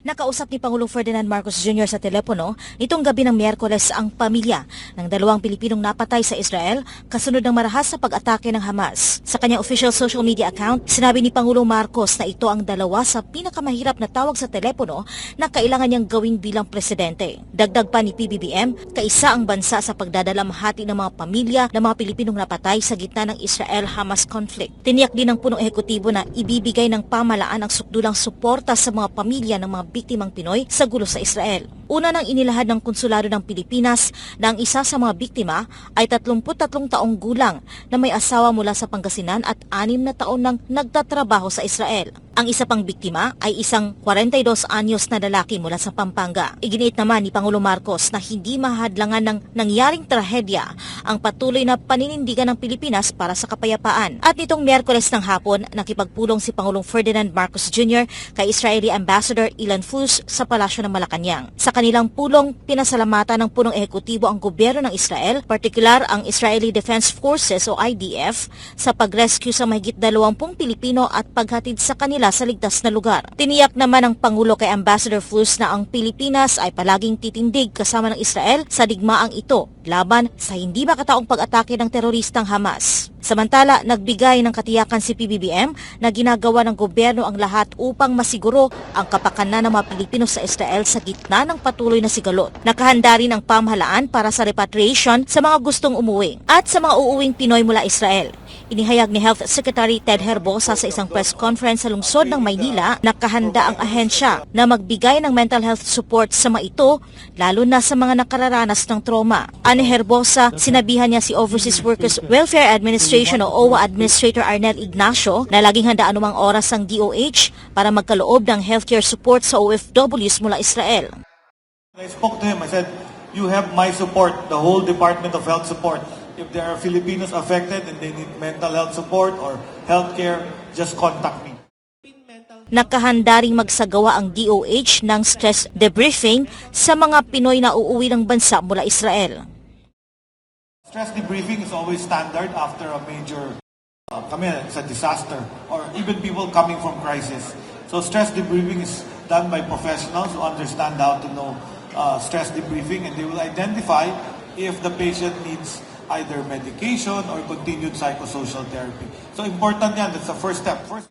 Nakausap ni Pangulong Ferdinand Marcos Jr. sa telepono nitong gabi ng Miyerkules ang pamilya ng dalawang Pilipinong napatay sa Israel kasunod ng marahas sa pag-atake ng Hamas. Sa kanyang official social media account, sinabi ni Pangulong Marcos na ito ang dalawa sa pinakamahirap na tawag sa telepono na kailangan niyang gawin bilang presidente. Dagdag pa ni PBBM, kaisa ang bansa sa pagdadalamhati ng mga pamilya ng mga Pilipinong napatay sa gitna ng Israel-Hamas conflict. Tiniyak din ng punong ehekutibo na ibibigay ng pamalaan ang sukdulang suporta sa mga pamilya ng mga biktimang Pinoy sa gulo sa Israel. Una nang inilahad ng Konsulado ng Pilipinas na ang isa sa mga biktima ay 33 taong gulang na may asawa mula sa Pangasinan at anim na taon nang nagtatrabaho sa Israel. Ang isa pang biktima ay isang 42 anyos na lalaki mula sa Pampanga. Iginiit naman ni Pangulo Marcos na hindi mahadlangan ng nangyaring trahedya ang patuloy na paninindigan ng Pilipinas para sa kapayapaan. At nitong Miyerkules ng hapon, nakipagpulong si Pangulong Ferdinand Marcos Jr. kay Israeli Ambassador Ilan Fuz sa Palasyo ng Malacanang. Sa kanilang pulong, pinasalamatan ng punong ehekutibo ang gobyerno ng Israel, partikular ang Israeli Defense Forces o IDF, sa pag-rescue sa mahigit 20 Pilipino at paghatid sa kanila sa ligtas na lugar. Tiniyak naman ng Pangulo kay Ambassador Fuz na ang Pilipinas ay palaging titindig kasama ng Israel sa digmaang ito laban sa hindi makataong pag-atake ng teroristang Hamas. Samantala, nagbigay ng katiyakan si PBBM na ginagawa ng gobyerno ang lahat upang masiguro ang kapakanan ng mga Pilipino sa Israel sa gitna ng patuloy na sigalot. Nakahanda rin ang pamahalaan para sa repatriation sa mga gustong umuwi at sa mga uuwing Pinoy mula Israel. Inihayag ni Health Secretary Ted Herbosa sa isang press conference sa lungsod ng Maynila na kahanda ang ahensya na magbigay ng mental health support sa mga ito, lalo na sa mga nakararanas ng trauma. Ani Herbosa, sinabihan niya si Overseas Workers Welfare Administration o OWA Administrator Arnel Ignacio na laging handa anumang oras ang DOH para magkaloob ng healthcare support sa OFWs mula Israel. I spoke to him. I said, you have my support, the whole Department of Health support. If there are Filipinos affected and they need mental health support or healthcare, just contact me. Nakahanda ring magsagawa ang DOH ng stress debriefing sa mga Pinoy na uuwi ng bansa mula Israel. Stress debriefing is always standard after a major, uh, kami, it's a disaster, or even people coming from crisis. So stress debriefing is done by professionals who understand how to know uh, stress debriefing and they will identify if the patient needs either medication or continued psychosocial therapy. So important yan, that's the first step. First